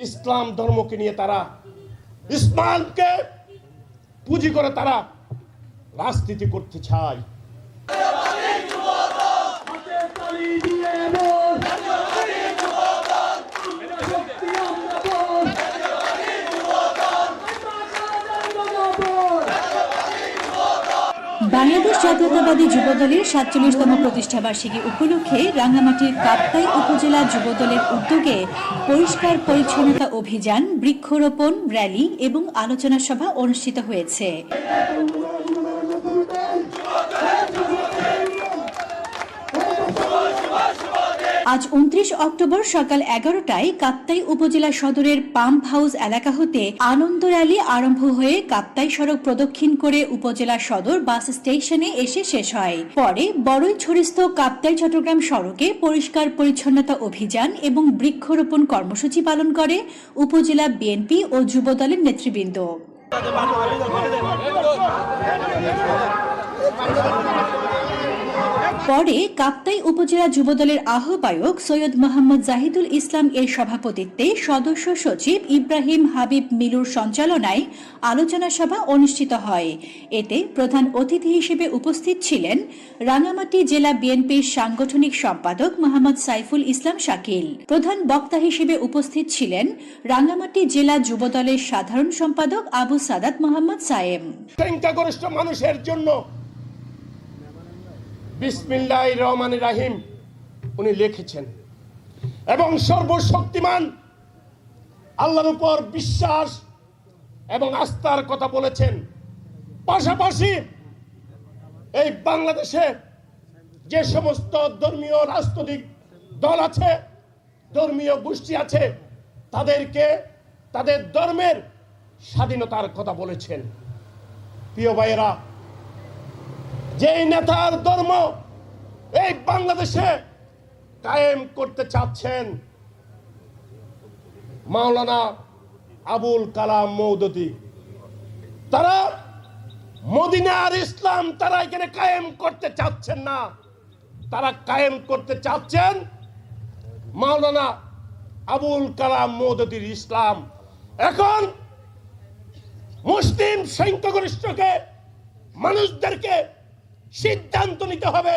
ইসলাম ধর্মকে নিয়ে তারা ইসলামকে পুঁজি করে তারা রাজনীতি করতে চায় হাতে তালি দিয়ে বল শক্তি আমরা বল বল বাংলাদেশ জাতীয়তাবাদী যুবদলের সাতচল্লিশতম প্রতিষ্ঠা বার্ষিকী উপলক্ষে রাঙ্গামাটির কাপ্তাই উপজেলা যুবদলের উদ্যোগে পরিষ্কার পরিচ্ছন্নতা অভিযান, বৃক্ষরোপণ, র্যালি এবং আলোচনা সভা অনুষ্ঠিত হয়েছে। আজ উনত্রিশ অক্টোবর সকাল এগারোটায় কাপ্তাই উপজেলা সদরের পাম্প হাউস এলাকা হতে আনন্দ র্যালি আরম্ভ হয়ে কাপ্তাই সড়ক প্রদক্ষিণ করে উপজেলা সদর বাস স্টেশনে এসে শেষ হয়। পরে বড়ই ছড়িস্থ কাপ্তাই চট্টগ্রাম সড়কে পরিষ্কার পরিচ্ছন্নতা অভিযান এবং বৃক্ষরোপণ কর্মসূচি পালন করে উপজেলা বিএনপি ও যুবদলের নেতৃবৃন্দ। পরে কাপ্তাই উপজেলা যুবদলের আহ্বায়ক সৈয়দ মোহাম্মদ জাহিদুল ইসলাম এর সভাপতিত্বে সদস্য সচিব ইব্রাহিম হাবিব মিলুর সঞ্চালনায় আলোচনা সভা অনুষ্ঠিত হয়। এতে প্রধান অতিথি হিসেবে উপস্থিত ছিলেন রাঙামাটি জেলা বিএনপির সাংগঠনিক সম্পাদক মোহাম্মদ সাইফুল ইসলাম শাকিল। প্রধান বক্তা হিসেবে উপস্থিত ছিলেন রাঙামাটি জেলা যুবদলের সাধারণ সম্পাদক আবু সাদাত মোহাম্মদ সংখ্যাগরিষ্ঠ মানুষের জন্য বিসমিল্লাহ রহমান রাহিম। উনি লিখেছেন, এবং সর্বশক্তিমান আল্লাহর উপর বিশ্বাস এবং আস্থার কথা বলেছেন। পাশাপাশি এই বাংলাদেশে যে সমস্ত ধর্মীয় রাজনৈতিক দল আছে, ধর্মীয় গোষ্ঠী আছে, তাদেরকে তাদের ধর্মের স্বাধীনতার কথা বলেছেন। প্রিয় ভাইয়েরা যেই নেতার ধর্ম এই বাংলাদেশে কায়েম করতে চাচ্ছেন মাওলানা আবুল কালাম মৌদতি তারা মদিনার ইসলাম তারা এখানে কায়েম করতে চাচ্ছেন না। তারা কায়েম করতে চাচ্ছেন মাওলানা আবুল কালাম মৌদতির ইসলাম। এখন মুসলিম সংখ্যাগরিষ্ঠকে মানুষদেরকে সিদ্ধান্ত নিতে হবে।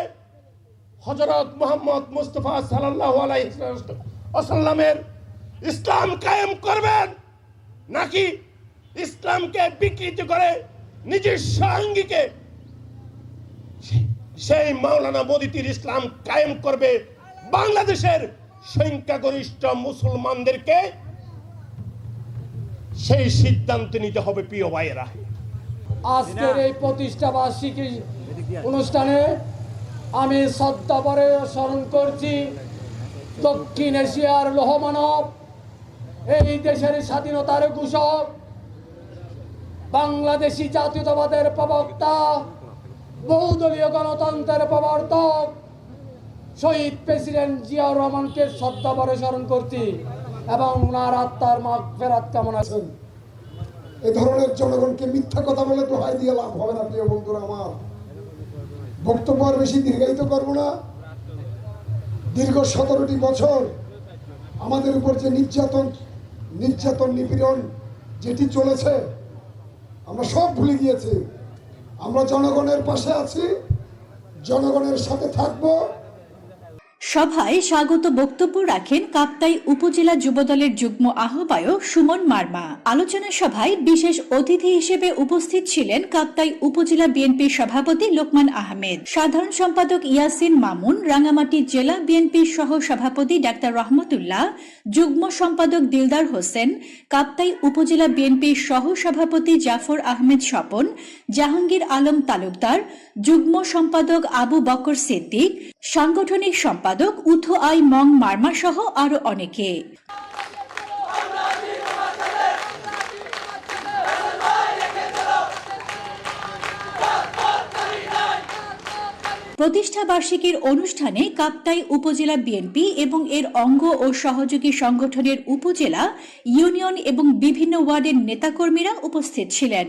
হজরত মোহাম্মদ মুস্তফা সাল্লাহ আসাল্লামের ইসলাম কায়েম করবেন নাকি ইসলামকে বিকৃতি করে নিজের সঙ্গীকে সেই মাওলানা মোদিতির ইসলাম কায়েম করবে বাংলাদেশের সংখ্যাগরিষ্ঠ মুসলমানদেরকে? সেই সিদ্ধান্ত নিতে হবে প্রিয় ভাইয়েরা। আজকের এই প্রতিষ্ঠা বার্ষিকী অনুষ্ঠানে আমি শ্রদ্ধাভরে স্মরণ করছি দক্ষিণ এশিয়ার লোহমানব এই দেশের স্বাধীনতার ঘোষক বাংলাদেশি জাতীয়তাবাদের প্রবক্তা বহুদলীয় গণতন্ত্রের প্রবর্তক শহীদ প্রেসিডেন্ট জিয়াউর রহমানকে শ্রদ্ধাভরে স্মরণ করছি এবং ওনার আত্মার মাগ ফেরাত কামনা আছেন এ ধরনের জনগণকে মিথ্যা কথা বলে দোহাই দিয়ে লাভ হবে না প্রিয় বন্ধুরা আমার। বক্তব্য আর বেশি দীর্ঘায়িত করব না। দীর্ঘ সতেরোটি বছর আমাদের উপর যে নির্যাতন নির্যাতন নিপীড়ন যেটি চলেছে, আমরা সব ভুলে গিয়েছি। আমরা জনগণের পাশে আছি, জনগণের সাথে থাকব। সভায় স্বাগত বক্তব্য রাখেন কাপ্তাই উপজেলা যুবদলের যুগ্ম আহ্বায়ক সুমন মার্মা। আলোচনা সভায় বিশেষ অতিথি হিসেবে উপস্থিত ছিলেন কাপ্তাই উপজেলা বিএনপির সভাপতি লোকমান আহমেদ, সাধারণ সম্পাদক ইয়াসিন মামুন রাঙ্গামাটি জেলা বিএনপির সহ সভাপতি ডাক্তার রহমতুল্লাহ, যুগ্ম সম্পাদক দিলদার হোসেন, কাপ্তাই উপজেলা বিএনপির সহ সভাপতি জাফর আহমেদ স্বপন, জাহাঙ্গীর আলম তালুকদার, যুগ্ম সম্পাদক আবু বকর সিদ্দিক সাংগঠনিক সম্পাদক উথু আই মং মার্মা সহ আরও অনেকে। প্রতিষ্ঠা বার্ষিকীর অনুষ্ঠানে কাপ্তাই উপজেলা বিএনপি এবং এর অঙ্গ ও সহযোগী সংগঠনের উপজেলা ইউনিয়ন এবং বিভিন্ন ওয়ার্ডের নেতাকর্মীরা উপস্থিত ছিলেন।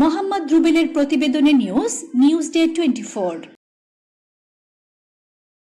মোহাম্মদ রুবেলের প্রতিবেদনে নিউজ নিউজ ডে টোয়েন্টি